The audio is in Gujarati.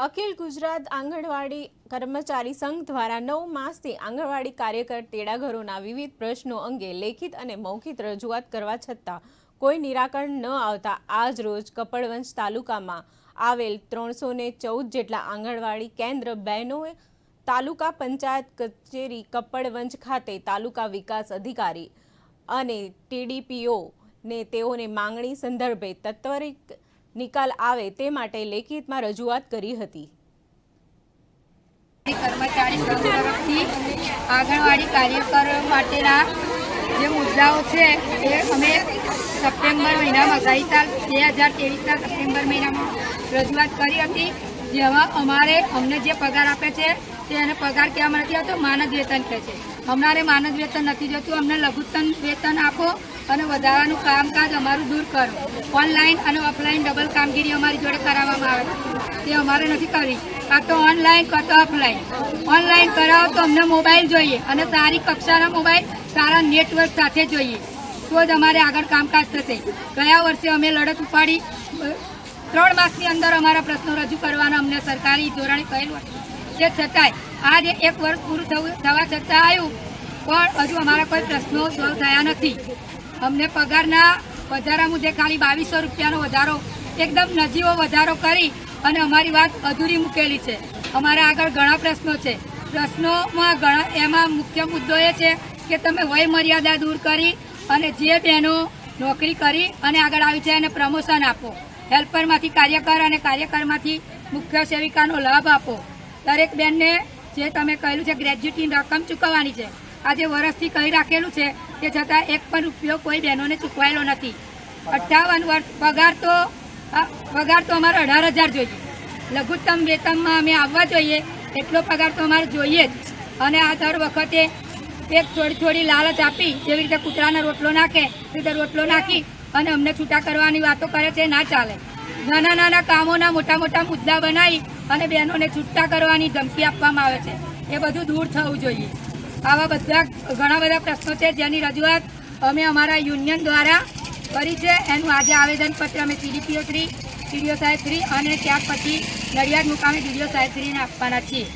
અખિલ ગુજરાત આંગણવાડી કર્મચારી સંઘ દ્વારા નવ માસથી આંગણવાડી કાર્યકર તેડાગરોના વિવિધ પ્રશ્નો અંગે લેખિત અને મૌખિક રજૂઆત કરવા છતાં કોઈ નિરાકરણ ન આવતા આજ રોજ કપડવંશ તાલુકામાં આવેલ ત્રણસો ને ચૌદ જેટલા આંગણવાડી કેન્દ્ર બહેનોએ તાલુકા પંચાયત કચેરી કપડવંજ ખાતે તાલુકા વિકાસ અધિકારી અને ટીડીપીઓ ને તેઓને માંગણી સંદર્ભે તત્વરિત નિકાલ આવે તે માટે લેખિતમાં રજૂઆત કરી હતી. કર્મચારી તરફથી આંગણવાડી કાર્યકરો માટેના જે મુદ્દાઓ છે એ અમે સપ્ટેમ્બર મહિનામાં ગઈ સાલ બે હજાર ત્રેવીસના સપ્ટેમ્બર મહિનામાં રજૂઆત કરી હતી. જેમાં અમારે અમને જે પગાર આપે છે તેને પગાર કહેવામાં નથી આવતો, માનદ વેતન કહે છે. અમારે માનદ વેતન નથી જોતું અમને લઘુત્તમ વેતન આપો. અને વધારાનું કામકાજ અમારું દૂર કરો. ઓનલાઈન અને ઓફલાઈન ડબલ કામગીરી અમારી જોડે કરાવવામાં આવે તે અમારે નથી કરવી. કાં તો ઓનલાઈન કાં તો ઓફલાઈન ઓનલાઈન કરાવો તો અમને મોબાઈલ જોઈએ અને સારી કક્ષાના મોબાઈલ સારા નેટવર્ક સાથે જોઈએ. તો જ અમારે આગળ કામકાજ થશે. ગયા વર્ષે અમે લડત ઉપાડી ત્રણ માસની અંદર અમારા પ્રશ્નો રજૂ કરવાના અમને સરકારી ધોરણે કહેલું તે છતાંય આજે એક વર્ષ પૂરું થવું છતાં આવ્યું. પણ હજુ અમારા કોઈ પ્રશ્નો સોલ્વ થયા નથી. અમને પગારના વધારા મુદ્દે ખાલી બાવીસો રૂપિયાનો વધારો, એકદમ નજીવો વધારો કરી અને અમારી વાત અધૂરી મૂકેલી છે. અમારા આગળ ઘણા પ્રશ્નો છે. પ્રશ્નોમાં ઘણા, એમાં મુખ્ય મુદ્દો એ છે કે તમે વય મર્યાદા દૂર કરી અને જે બહેનો નોકરી કરી અને આગળ આવી છે એને પ્રમોશન આપો. હેલ્પરમાંથી કાર્યકર અને કાર્યકરમાંથી મુખ્ય સેવિકાનો લાભ આપો. દરેક બેનને જે તમે કહેલું છે ગ્રેજ્યુટીની રકમ ચૂકવવાની છે. આજે વર્ષથી કહી રાખેલું છે કે છતાં એક પણ રૂપિયો કોઈ બહેનોને ચૂકવાયેલો નથી. અઠ્ઠાવન વર્ષ, પગાર તો પગાર તો અમારે અઢાર હજાર જોઈએ. લઘુત્તમ વેતનમાં અમે આવવા જોઈએ, એટલો પગાર તો અમારે જોઈએ જ. અને આ દર વખતે એક થોડી થોડી લાલચ આપી, જેવી રીતે કૂતરાનો રોટલો નાખે તે રોટલો નાખી અને અમને છૂટા કરવાની વાતો કરે છે, ના ચાલે. નાના નાના કામોના મોટા મોટા મુદ્દા બનાવી અને બહેનોને છૂટા કરવાની ધમકી આપવામાં આવે છે. એ બધું દૂર થવું જોઈએ. આવા બધા ઘણા બધા પ્રશ્નો છે જેની રજૂઆત અમે અમારા યુનિયન દ્વારા કરી છે. એનું આજે આવેદનપત્ર અમે સીડીપીઓ શ્રી સીડીઓ સાહેબ શ્રી અને ત્યાર પછી નડિયાદ મુકામે ડીડીઓ સાહેબ શ્રીને આપવાના છીએ.